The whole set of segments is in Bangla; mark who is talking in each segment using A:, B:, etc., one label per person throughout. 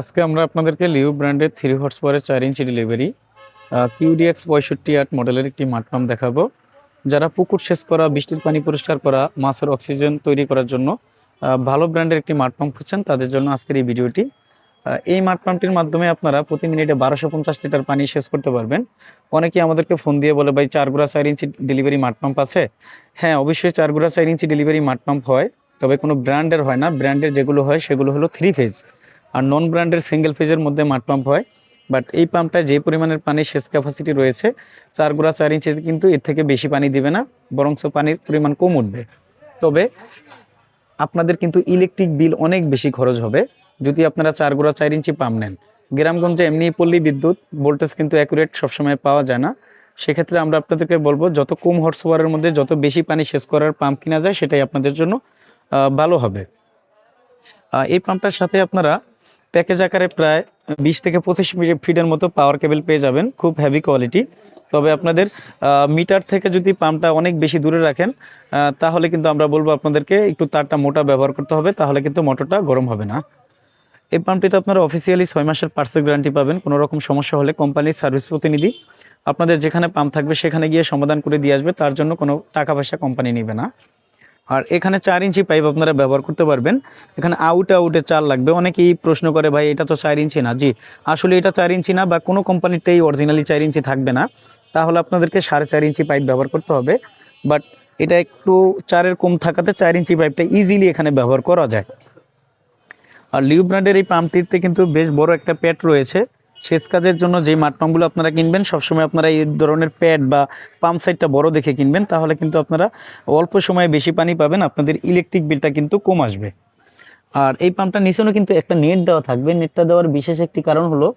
A: আজকে আমরা আপনাদেরকে লিউ ব্র্যান্ডের থ্রি হর্স পাওয়ারের চার ইঞ্চি ডেলিভারি কিউডিএক্স পঁয়ষট্টি আট মডেলের একটি মাঠপাম্প দেখাবো। যারা পুকুর সেচ করা, বৃষ্টির পানি পরিষ্কার করা, মাছের অক্সিজেন তৈরি করার জন্য ভালো ব্র্যান্ডের একটি মাঠপাম্প খুঁজছেন, তাদের জন্য আজকের এই ভিডিওটি। এই মাঠপাম্পটির মাধ্যমে আপনারা প্রতি মিনিটে বারোশো পঞ্চাশ লিটার পানি সেচ করতে পারবেন। অনেকেই আমাদেরকে ফোন দিয়ে বলে, ভাই, চার গুড়া চার ইঞ্চি ডেলিভারি মাঠপাম্প আছে? হ্যাঁ অবশ্যই চার গুড়া চার ইঞ্চি ডেলিভারি মাঠপাম্প হয়, তবে কোনো ব্র্যান্ডের হয় না। ব্র্যান্ডের যেগুলো হয়, সেগুলো হলো থ্রি ফেজ আর নন ব্র্যান্ডের সিঙ্গেল ফেজের মধ্যে মাঠ পাম্প হয় বাট এই পাম্পটায় যে পরিমাণের পানির সেচ ক্যাপাসিটি রয়েছে, চার গুড়া চার ইঞ্চিতে কিন্তু এর থেকে বেশি পানি দিবে না, বরঞ্চ পানির পরিমাণ কম উঠবে। তবে আপনাদের কিন্তু ইলেকট্রিক বিল অনেক বেশি খরচ হবে, যদি আপনারা চার গুড়া চার ইঞ্চি পাম্প নেন। গ্রামগঞ্জে এমনি পল্লী বিদ্যুৎ ভোল্টেজ কিন্তু অ্যাকুরেট সবসময় পাওয়া যায় না। সেক্ষেত্রে আমরা আপনাদেরকে বলব, যত কম হর্স পাওয়ারের মধ্যে যত বেশি পানি সেচ করার পাম্প কিনা যায়, সেটাই আপনাদের জন্য ভালো হবে। এই পাম্পটার সাথে আপনারা প্যাকেজ আকারে প্রায় বিশ থেকে পঁচিশ ফিটের মতো পাওয়ার কেবল পেয়ে যাবেন, খুব হেভি কোয়ালিটি তবে আপনাদের মিটার থেকে যদি পাম্পটা অনেক বেশি দূরে রাখেন তাহলে কিন্তু আমরা বলব আপনাদেরকে একটু তারটা মোটা ব্যবহার করতে হবে, তাহলে কিন্তু মোটরটা গরম হবে না। এই পাম্পটিতে আপনারা অফিসিয়ালি ছয় মাসের পার্সেল গ্যারান্টি পাবেন, কোনো রকম সমস্যা হলে কোম্পানির সার্ভিস প্রতিনিধি আপনাদের যেখানে পাম্প থাকবে সেখানে গিয়ে সমাধান করে দিয়ে আসবে, তার জন্য কোনো টাকা পয়সা কোম্পানি নেবে না। আর এখানে চার ইঞ্চি পাইপ আপনারা ব্যবহার করতে পারবেন। এখানে আউটে আউটে চার লাগবে। অনেকেই প্রশ্ন করে, ভাই, এটা তো চার ইঞ্চি না। জি, আসলে এটা চার ইঞ্চি না বা কোনো কোম্পানিরটাই অরিজিনালি চার ইঞ্চি থাকবে না। তাহলে আপনাদেরকে সাড়ে চার ইঞ্চি পাইপ ব্যবহার করতে হবে। বাট এটা একটু চারের কম থাকাতে চার ইঞ্চি পাইপটা ইজিলি এখানে ব্যবহার করা যায়। আর লিউ ব্র্যান্ডের এই পাম্পটিতে কিন্তু বেশ বড় একটা প্যাড রয়েছে। সেচ কাজের জন্য যে মাঠ পাম্পগুলো আপনারা কিনবেন, সবসময় আপনারা এই ধরনের প্যাড বা পাম্প সাইডটা বড় দেখে কিনবেন, তাহলে কিন্তু আপনারা অল্প সময়ে বেশি পানি পাবেন, আপনাদের ইলেকট্রিক বিলটা কিন্তু কম আসবে। আর এই পাম্পটা নিচেও কিন্তু একটা নেট দেওয়া থাকবে। নেটটা দেওয়ার বিশেষ একটি কারণ হলো,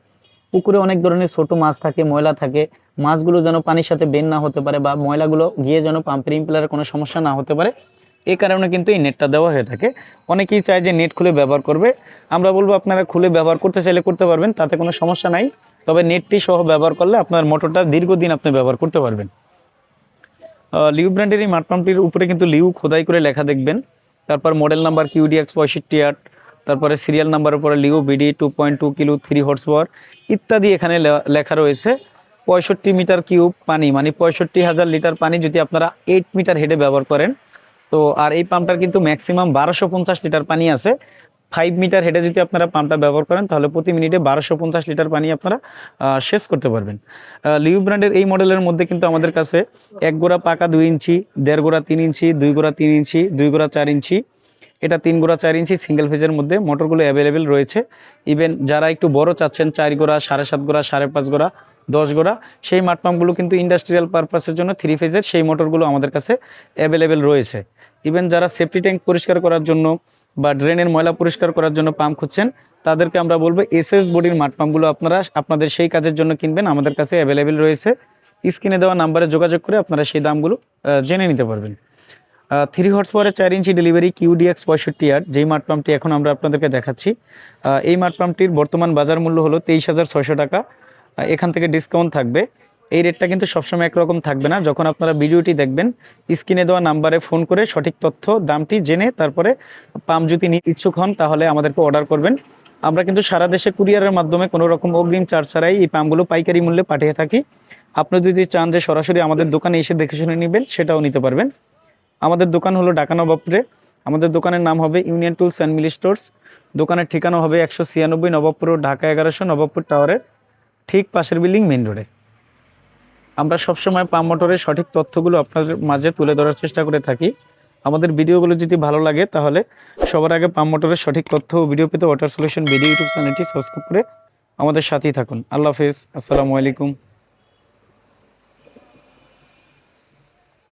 A: পুকুরে অনেক ধরনের ছোট মাছ থাকে, ময়লা থাকে। মাছগুলো যেন পানির সাথে বের না হতে পারে বা ময়লাগুলো গিয়ে যেন পাম্পের ইম্পেলারের কোনো সমস্যা না হতে পারে। এই কারণে কিন্তু এই নেটটা দেওয়া হয়ে থাকে। অনেকেই চায় যে নেট খুলে ব্যবহার করবে। আমরা বলব আপনারা খুলে ব্যবহার করতে চাইলে করতে পারবেন, তাতে কোনো সমস্যা নাই। তবে নেটটি সহ ব্যবহার করলে আপনার মোটরটা দীর্ঘদিন আপনি ব্যবহার করতে পারবেন। লিউ ব্র্যান্ডের এই মাঠপাম্পটির উপরে কিন্তু লিউ খোদাই করে লেখা দেখবেন। তারপর মডেল নাম্বার কিউডিএক্স পঁয়ষট্টি আট, তারপরে সিরিয়াল নাম্বারের উপরে Liu BD two point two kilo three horse power ইত্যাদি এখানে লেখা রয়েছে। পঁয়ষট্টি মিটার কিউব পানি মানে পঁয়ষট্টি হাজার লিটার পানি যদি আপনারা এইট মিটার হেডে ব্যবহার করেন তো আর এই পাম্পটার কিন্তু ম্যাক্সিমাম বারোশো পঞ্চাশ লিটার পানি আছে। ফাইভ মিটার হেডে যদি আপনারা পাম্পটা ব্যবহার করেন, তাহলে প্রতি মিনিটে বারোশো পঞ্চাশ লিটার পানি আপনারা শেষ করতে পারবেন। লিউ ব্র্যান্ডের এই মডেলের মধ্যে কিন্তু আমাদের কাছে এক গোড়া পাকা দুই ইঞ্চি, দেড় গোড়া তিন ইঞ্চি, দুই গোড়া তিন ইঞ্চি, দুই গোড়া চার ইঞ্চি, এটা তিন গোড়া চার ইঞ্চি সিঙ্গেল ফেজের মধ্যে মোটরগুলো অ্যাভেলেবেল রয়েছে। ইভেন যারা একটু বড় চাচ্ছেন, চার গোড়া, সাড়ে সাত গোড়া, সাড়ে পাঁচ গোড়া দশ গোড়া, সেই মাঠ পাম্পগুলো কিন্তু ইন্ডাস্ট্রিয়াল পারপাসের জন্য থ্রি ফেজের সেই মোটরগুলো আমাদের কাছে অ্যাভেলেবেল রয়েছে। ইভেন যারা সেফটি ট্যাঙ্ক পরিষ্কার করার জন্য বা ড্রেনের ময়লা পরিষ্কার করার জন্য পাম্প খুঁজছেন, তাদেরকে আমরা বলব এসএস বডির মাঠ পাম্পগুলো আপনারা আপনাদের সেই কাজের জন্য কিনবেন, আমাদের কাছে অ্যাভেলেবেল রয়েছে। স্ক্রিনে দেওয়া নাম্বারে যোগাযোগ করে আপনারা সেই দামগুলো জেনে নিতে পারবেন। থ্রি হর্স পাওয়ারের চার ইঞ্চি ডেলিভারি কিউডিএক্স পঁয়ষট্টি আর, যেই মাঠ পাম্পটি এখন আমরা আপনাদেরকে দেখাচ্ছি এই মাঠ পাম্পটির বর্তমান বাজার মূল্য হলো তেইশ হাজার ছয়শো টাকা। এখান থেকে ডিসকাউন্ট থাকবে। এই রেটটা কিন্তু সবসময় একরকম থাকবে না। যখন আপনারা ভিডিওটি দেখবেন, স্ক্রিনে দেওয়া নাম্বারে ফোন করে সঠিক তথ্য, দামটি জেনে তারপরে পাম যদি ইচ্ছুক হন, তাহলে আমাদেরকে অর্ডার করবেন। আমরা কিন্তু সারা দেশে কুরিয়ারের মাধ্যমে কোনো রকম অগ্রিম চার্জ ছাড়াই এই পাম্পগুলো পাইকারি মূল্যে পাঠিয়ে থাকি। আপনি যদি চান যে সরাসরি আমাদের দোকানে এসে দেখে শুনে নেবেন, সেটাও নিতে পারবেন। আমাদের দোকান হলো ঢাকা নবাবপুরে। আমাদের দোকানের নাম হবে union tools and mill stores. দোকানের ঠিকানা হবে একশো ছিয়ানব্বই নবাবপুর ঢাকা এগারোশো নবাবপুর টাওয়ারের। ঠিক পাশের বিল্ডিং মেন রোডে আমরা সবসময় পাম মোটরের সঠিক তথ্যগুলো আপনাদের মাঝে তুলে ধরার চেষ্টা করে থাকি। আমাদের ভিডিওগুলো যদি ভালো লাগে, তাহলে সবার আগে পাম মোটরের সঠিক তথ্য ও ভিডিও পেতে ওয়াটার সলিউশন ভিডিও ইউটিউব চ্যানেলটি সাবস্ক্রাইব করে আমাদের সাথেই থাকুন। আল্লাহ হাফেজ। আসসালামু আলাইকুম।